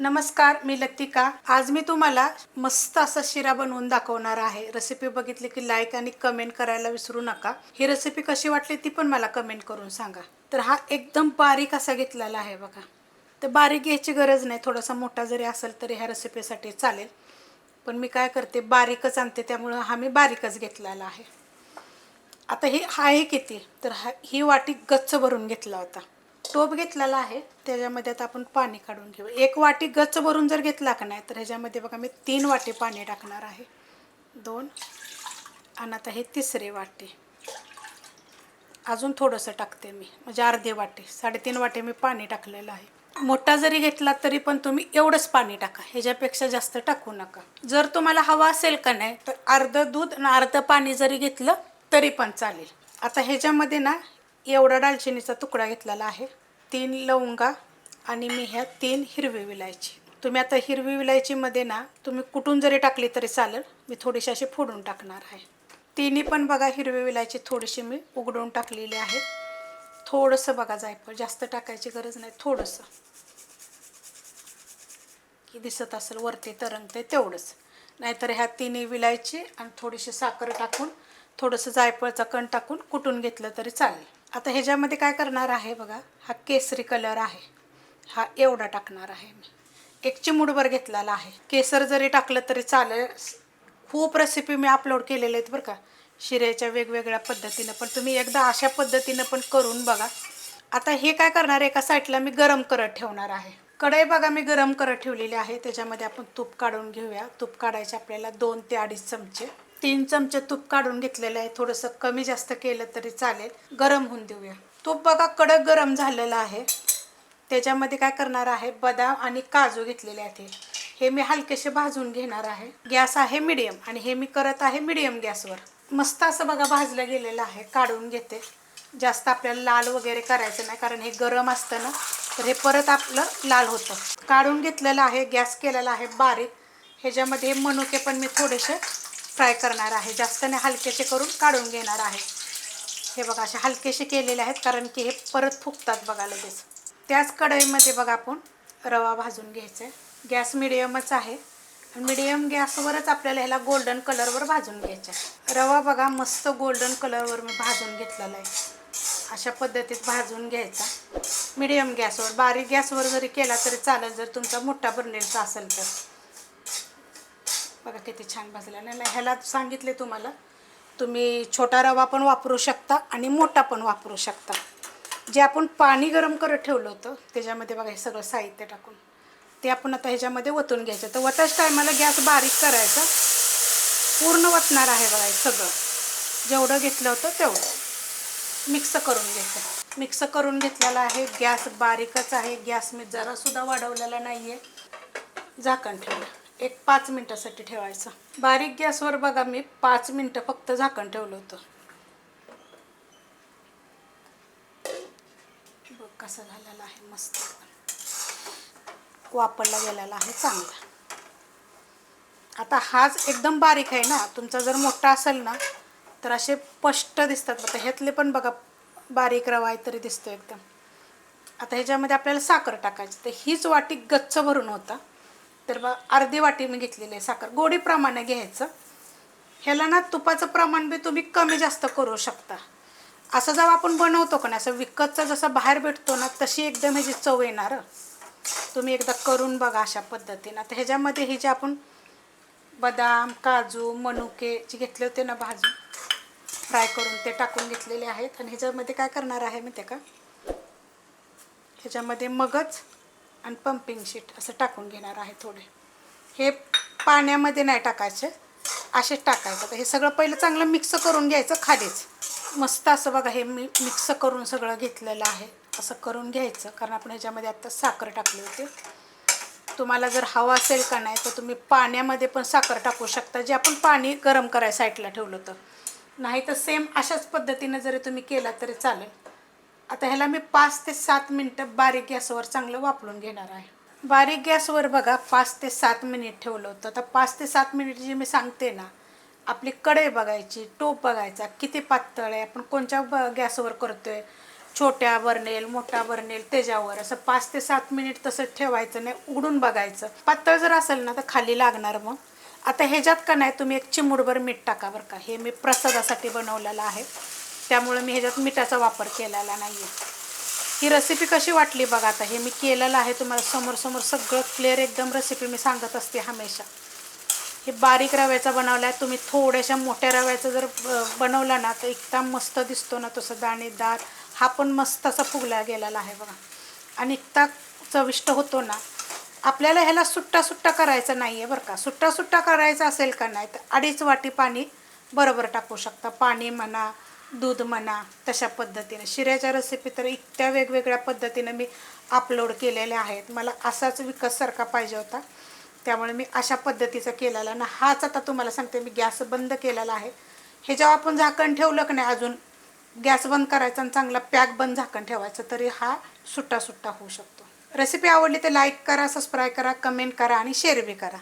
नमस्कार मी लतिका. आज मी तुम्हाला मस्त असा शिरा बनवून दाखवणार आहे. रेसिपी बघितली की लाईक आणि कमेंट करायला विसरू नका. ही रेसिपी कशी वाटली ती पण मला कमेंट करून सांगा. तर हा एकदम बारीक असा घेतलेला आहे बघा. तर बारीक घ्यायची गरज नाही. थोडासा मोठा जरी असेल तरी ह्या रेसिपीसाठी चालेल. पण मी काय करते बारीकच आणते. त्यामुळं हा मी बारीकच घेतलेला आहे. आता हे आहे किती? तर हा ही वाटी गच्च भरून घेतला होता. टोप घेतलेला आहे. त्याच्यामध्ये आता आपण पाणी काढून घेऊ. एक वाटी गच्च भरून जर घेतला का नाही तर ह्याच्यामध्ये बघा मी तीन वाटी पाणी टाकणार आहे. दोन. आणि आता हे तिसरे वाटी. अजून थोडंसं टाकते मी. म्हणजे अर्धे वाटी. साडेतीन वाटे मी पाणी टाकलेलं आहे. मोठा जरी घेतला तरी पण तुम्ही एवढंच पाणी टाका. ह्याच्यापेक्षा जास्त टाकू नका. जर तुम्हाला हवा असेल का नाही तर अर्धं दूध आणि अर्धं पाणी जरी घेतलं तरी पण चालेल. आता ह्याच्यामध्ये ना एवढा दालचिनीचा तुकडा घेतलेला आहे. तीन लवंगा आणि मी ह्या तीन हिरवी विलायची. तुम्ही आता हिरवी विलायचीमध्ये ना तुम्ही कुठून जरी टाकली तरी चालेल. मी थोडीशी अशी फोडून टाकणार आहे. तिन्ही पण बघा हिरवी विलायची थोडीशी मी उघडून टाकलेली आहे. थोडंसं बघा जायफळ. जास्त टाकायची गरज नाही. थोडंसं. की दिसत असेल वरती तरंगते तेवढंच. नाहीतर ह्या तिन्ही विलायची आणि थोडीशी साखर टाकून थोडंसं जायफळचा कण टाकून कुटून घेतलं तरी चालेल. आता ह्याच्यामध्ये काय करणार आहे बघा हा केसरी कलर आहे. हा एवढा टाकणार आहे मी. एक चिमूडभर घेतलेला आहे. केसर जरी टाकलं तरी चालेल. खूप रेसिपी मी अपलोड केलेल्या आहेत बरं का. शिऱ्याच्या वेगवेगळ्या पद्धतीनं पण तुम्ही एकदा अशा पद्धतीनं पण करून बघा. आता हे काय करणार एका साईडला मी गरम करत ठेवणार आहे. कढई बघा मी गरम करत ठेवलेली आहे. त्याच्यामध्ये आपण तूप काढून घेऊया. तूप काढायचे आपल्याला दोन ते अडीच चमचे. तीन चमचे तूप काढून घेतलेलं आहे. थोडंसं कमी जास्त केलं तरी चालेल. गरम होऊन देऊया. तूप बघा कडक गरम झालेलं आहे. त्याच्यामध्ये काय करणार आहे? बदाम आणि काजू घेतलेले आहेत हे. हे मी हलकेसे भाजून घेणार आहे. गॅस आहे मिडियम आणि हे मी करत आहे मिडियम गॅसवर मस्त असं बघा भाजलं गेलेलं आहे. काढून घेते. जास्त आपल्याला लाल वगैरे करायचं नाही कारण हे गरम असतं ना तर हे परत आपलं लाल होतं. काढून घेतलेलं आहे गॅस केलेला आहे बारीक. ह्याच्यामध्ये मनुके पण मी थोडेसे फ्राय करणार आहे. जास्त नाही हलकेसे करून काढून घेणार आहे. हे बघा असे हलकेसे केलेले आहेत कारण की हे परत फुगतात बघा लगेच त्याच कढईमध्ये बघा आपण रवा भाजून घ्यायचा. आहे गॅस मिडियमच आहे. मिडियम गॅसवरच आपल्याला ह्याला गोल्डन कलरवर भाजून घ्यायचं. आहे रवा बघा मस्त गोल्डन कलरवर मी भाजून घेतलेला आहे. अशा पद्धतीत भाजून घ्यायचा. मिडियम गॅसवर बारीक गॅसवर जरी केला तरी चालेल जर तुमचा मोठा बर्नेलचा असेल तर. बघा किती छान भाजला नाही नाही, ह्याला सांगितले तुम्हाला. तुम्ही छोटा रवा पण वापरू शकता आणि मोठा पण वापरू शकता. जे आपण पाणी गरम करत ठेवलं होतं त्याच्यामध्ये बघा हे सगळं साहित्य टाकून. ते आपण आता ह्याच्यामध्ये ओतून घ्यायचं. तर वताच टायमाला गॅस बारीक करायचा. पूर्ण वतणार आहे बघा हे सगळं. जेवढं घेतलं होतं तेवढं. मिक्स करून घ्यायचं मिक्स करून घेतलेला आहे. गॅस बारीकच आहे. गॅस मी जरासुद्धा वाढवलेला नाही आहे झाकण ठेवलं. एक पाच मिनटासाठी ठेवायचं. बारीक गॅसवर बघा मी पाच मिनटं फक्त झाकण ठेवलं होतं. बघ कसा झालेला आहे मस्त. वापरला गेलेला आहे चांगला. आता हाच एकदम बारीक आहे ना तुमचा जर मोठा असेल ना तर असे स्पष्ट दिसतात. आता ह्यातले पण बघा बारीक रवा आहे तरी दिसतो एकदम. आता ह्याच्यामध्ये आपल्याला साखर टाकायची. तर हीच वाटी गच्च भरून होता. तर बघा अर्धी वाटी मी घेतलेली आहे साखर. गोडीप्रमाणे घ्यायचं. ह्याला ना तुपाचं प्रमाण बी तुम्ही कमी जास्त करू शकता. असं जेव्हा आपण बनवतो का नाही असं विकतचा जसं बाहेर भेटतो ना तशी एकदम ह्याची चव येणार. तुम्ही एकदा करून बघा अशा पद्धतीनं. आता ह्याच्यामध्ये हे जे आपण बदाम काजू मनुके जे घेतले होते ना भाजून फ्राय करून ते टाकून घेतलेले आहेत. आणि ह्याच्यामध्ये काय करणार आहे मी ते का? ह्याच्यामध्ये मगच आणि पंपिंग शीट असं टाकून घेणार आहे थोडे. हे पाण्यामध्ये नाही टाकायचे असेच टाकायचं. तर हे सगळं पहिलं चांगलं मिक्स करून घ्यायचं खालीच. मस्त असं बघा हे मी मिक्स करून सगळं घेतलेलं आहे. असं करून घ्यायचं कारण आपण ह्याच्यामध्ये आत्ता साखर टाकली होती. तुम्हाला जर हवा असेल का नाही तर तुम्ही पाण्यामध्ये पण साखर टाकू शकता जे आपण पाणी गरम करायला साईडला ठेवलं होतं. नाही तर सेम अशाच पद्धतीनं जरी तुम्ही केला तरी चालेल. आता ह्याला मी पाच ते सात मिनटं बारीक गॅसवर चांगलं वापरून घेणार आहे. बारीक गॅसवर बघा पाच ते सात मिनिट ठेवलं होतं. आता पाच ते सात मिनिट जी मी सांगते ना आपली कढई बघायची टोप बघायचा किती पातळ आहे आपण कोणत्या ब गॅसवर करतोय? छोट्या बर्नेल मोठा बर्नेल त्याच्यावर. असं पाच ते सात मिनिट तसं ठेवायचं नाही उघडून बघायचं. पातळ जर असेल ना तर खाली लागणार मग. आता ह्याच्यात का नाही तुम्ही एक चिमुडभर मीठ टाका बरं का. हे मी प्रसादासाठी बनवलेलं आहे. त्यामुळे मी ह्याच्यात मिठाचा वापर केलेला नाही आहे ही रेसिपी कशी वाटली बघा आता. हे मी केलेलं आहे तुम्हाला समोर समोर सगळं क्लिअर एकदम रेसिपी मी सांगत असते हमेशा. हे बारीक रव्याचा बनवला आहे तुम्ही थोड्याशा मोठ्या रव्याचा जर ब- बनवला ना तर एकदम मस्त दिसतो ना तसं दाणेदार हा पण मस्त असा फुगला गेलेला आहे बघा. आणि एकदा चविष्ट होतो ना. आपल्याला ह्याला सुट्टा सुट्टा करायचा नाही आहे बरं का. सुट्टा सुट्टा करायचा असेल का नाही तर अडीच वाटी पाणी बरोबर टाकू शकता. पाणी म्हणा दूध म्हणा तशा पद्धतीने. शिऱ्याच्या रेसिपी तर इतक्या वेगवेगळ्या पद्धतीनं मी अपलोड केलेल्या आहेत. मला असाच विकतसारखा पाहिजे होता. त्यामुळे मी अशा पद्धतीचा केलेला ना हाच आता तुम्हाला सांगते मी गॅस बंद केलेला आहे. हे जेव्हा आपण झाकण ठेवलं की नाही अजून गॅस बंद करायचा आणि चांगला पॅक बंद झाकण ठेवायचं तरी हा सुट्टा सुट्टा होऊ शकतो. रेसिपी आवडली तर लाईक करा सबस्क्राईब करा कमेंट करा आणि शेअर बी करा.